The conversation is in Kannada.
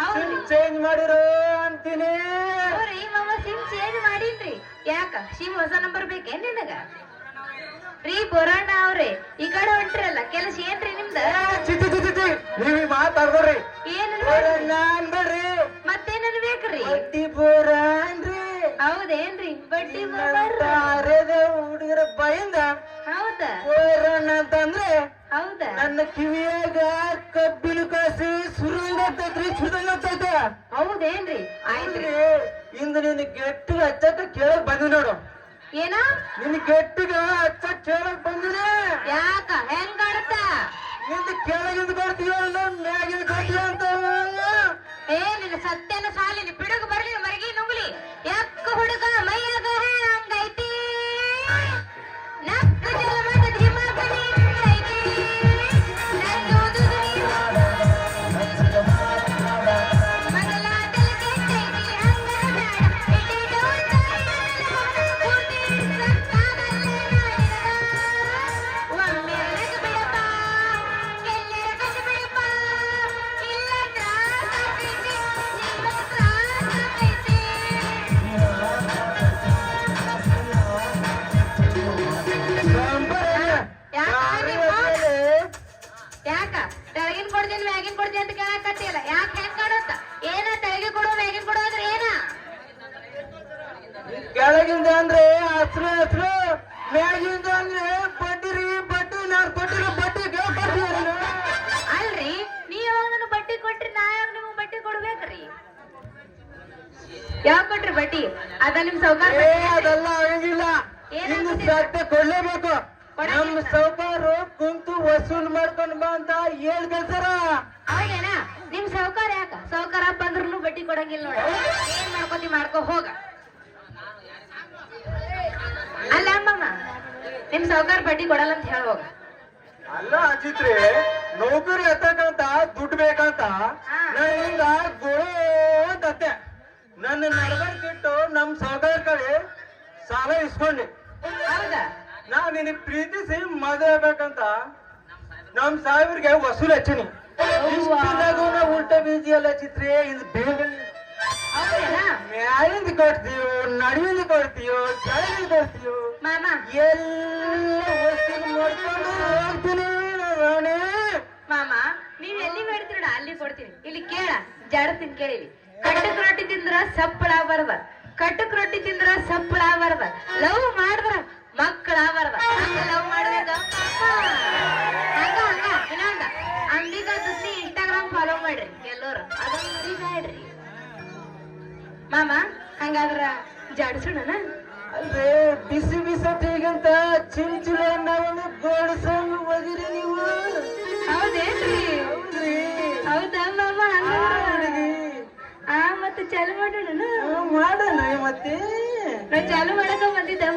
ಹೌದ್ರಿ ಚೇಂಜ್ ಮಾಡಿರೋ ಅಂತೀನಿ. ಅವ್ರಿ ಮಾಮ ಸಿಮ್ ಚೇಂಜ್ ಮಾಡೀನ್ರಿ ಯಾಕ? ಸಿಮ್ ಹೊಸ ನಂಬರ್ ಬೇಕೇನ್ ನಿನಗ? ರೀ ಬೋರಣ್ಣ ಅವ್ರಿ ಈ ಕಡೆ ಹೊಂಟ್ರಲ್ಲ ಕೆಲಸ ಏನ್ರಿ ನಿಮ್ದ? ಚಿತಿ ಚಿತಿ ಚಿತಿ ನೀವ್ ಮಾತಾಡ್ಬೇಡ್ರಿ ಏನ್ ನಾನ್ ಬೇಡ್ರಿ. ಮತ್ತೇನನ್ ಬೇಕ್ರಿ ಬಡ್ಡಿ ಬೋರಾನ್ರಿ ಹೌದೇನ್ರಿ? ತಾರೆದ ಹುಡುಗರ ಬಯಿಂದ ಹೌದ? ಬೋರಣ್ಣ ಅಂತಂದ್ರೆ ಹೌದ? ನನ್ನ ಕಿವಿಯಾಗ ಕಬ್ಬಿಲು ಕಾಸಿ ಆಗ್ತೈತ್ರಿ ಸುರಂಗ ಆಗ್ತೈತೆ ಹೌದೇನ್ರಿ? ಆಯ್ತ್ರಿ ಇಂದ ನಿನ್ ಗೆಟ್ಟಿಗೆ ಹಚ್ಚಕ್ಕ ಕೇಳಕ್ ಬಂದಿ ನೋಡು. ಏನ? ನಿನ್ನ ಗೆಟ್ಟಿಗೆ ಹಚ್ಚಕ್ ಕೇಳಕ್ ಬಂದಿನಿ. ಯಾಕ? ಹೆಂಗ್ ಆಡತ್ತ ನಿಂದ ಕೇಳಗಿಂದ ಬರ್ತೀವ ಮ್ಯಾಗಿಂದ ಕೊಡ್ತೀವ ಅಂತ. ಏ ನಿನ್ನ ಸತ್ಯನ ಕೆಳಗಿಂದ ಅಂದ್ರೆ ಹಸ್ರು ಹಸ್ರು. ಮ್ಯಾಗಿಂದ ಅಂದ್ರೆ ಬಡ್ಡಿ ರೀ ಬಡ್ಡಿ ನಾನ್ ಕೊಟ್ಟಿರೋ ಬಡ್ಡಿ ಅಲ್ರಿ ನೀ ಯಾವಾಗ ಬಟ್ಟಿ ಬಡ್ಡಿ ಕೊಟ್ರಿ ನಾ ಯಾವಾಗ ನಿಮ್ಗೆ ಬಡ್ಡಿ ಕೊಡ್ಬೇಕ್ರಿ? ಯಾವಾಗ ಕೊಟ್ರಿ ಬಡ್ಡಿ? ಅದ ನಿಮ್ ಸೌಕಾರ ಏ ಅದೆಲ್ಲ ಆಗಂಗಿಲ್ಲ. ನಿಮ್ಮ ಕೊಡ್ಲೇಬೇಕು. ನಮ್ ಸೌಕಾರು ಕುಂತು ವಸೂಲ್ ಮಾಡ್ಕೊಂಡ್ ಬಾ ಅಂತ ಹೇಳ್ ಕಳ್ಸಾರ ಹೌದೇನಾ ನಿಮ್ ಸೌಕಾರ ಯಾಕ? ಸೌಕಾರ ಬಂದ್ರು ಬಡ್ಡಿ ಕೊಡಂಗಿಲ್ಲ ನೋಡ. ಏನ್ ಮಾಡ್ಕೋತಿ ಮಾಡ್ಕೋ ಹೋಗ. ನಿಮ್ ಸಾವುಕಾರ ಬಡ್ಡಿ ಕೊಡಲ್ಲ ಅಂತ ಹೇಳುವಾಗ ಅಲ್ಲ ಅಜಿತ್ರಿ ನೌಕರಿ ಎತ್ತಕಂತ ದುಡ್ಡು ಬೇಕಂತ ನನ್ನಿಂದ ಗುರು ಅಂತತ್ತೆ ನನ್ನ ನಡವಳಿಕಿಟ್ಟು ನಮ್ ಸಾವುಕಾರ ಕಡೆ ಸಾಲ ಇಸ್ಕೊಂಡೆ. ಹೌದಾ? ನಾ ನಿನ್ನ ಪ್ರೀತಿಸಿ ಮದುವೆ ಆಗ್ಬೇಕಂತ ನಮ್ ಸಾಹೇಬ್ರಿಗೆ ವಸೂಲ್ ಹಚ್ಚಿನಿ. ಉಲ್ಟ ಬೀಜಿ ಅಲ್ಲ ಚಿತ್ರಿ ಇದು ಬೇಗ ಮ್ಯಾಲಿಂದ ಕೊಡ್ತೀಯೋ ನಡುವಿಂದ ಕೊಡ್ತೀಯೋ ಕೆಳಗಿಂದ ಕೊಡ್ತೀಯೋ ಮಾಮ. ಎಲ್ಲ ವಸೂಲ್ ಮಾಡ್ಕೊಂಡು ಹೋಗ್ತೀನಿ ರಾಣಿ. ಮಾಮ ನೀವ್ ಎಲ್ಲಿ ಬೇಡ್ತೀರ ಅಲ್ಲಿ ಕೊಡ್ತೀನಿ. ಇಲ್ಲಿ ಕೇಳ ಜಾಡತೀನಿ ಕೇಳಿ ಕಟ್ಟಕ್ ರೊಟ್ಟಿ ತಿಂದ್ರ ಸಪ್ಪಳ ಬರ್ದ ಕಟ್ಟಕ್ ರೊಟ್ಟಿ ತಿಂದ್ರ ಸಪ್ಪಳ ಬರ್ದ ಲವ್ ಮಾಡಿದ್ರ ಮಕ್ಕಳ ಬರದ ಹಂಗ ಲವ್ ಮಾಡ್ಬೇಕ ಜಾಡ್ಸೋಣ ಅಲ್ರಿ ಬಿಸಿ ಬಿಸಟಿಗಂತ ಚಿಲ್ ಚಿಲ ಅನ್ನವನ್ನು ಗೋಡಿಸಲು ಹೋಗಿರಿ ನೀವು. ಹೌದೇನ್ರಿ? ಹೌದ್ರಿ. ಹೌದಾ ಮಾಮ ಆ ಮತ್ತೆ ಚಾಲು ಮಾಡೋಣ ಮಾಡೋಣ ಮತ್ತೆ. ನಾ ಚಾಲು ಮಾಡಕ ಬಂದಿದ್ದೆ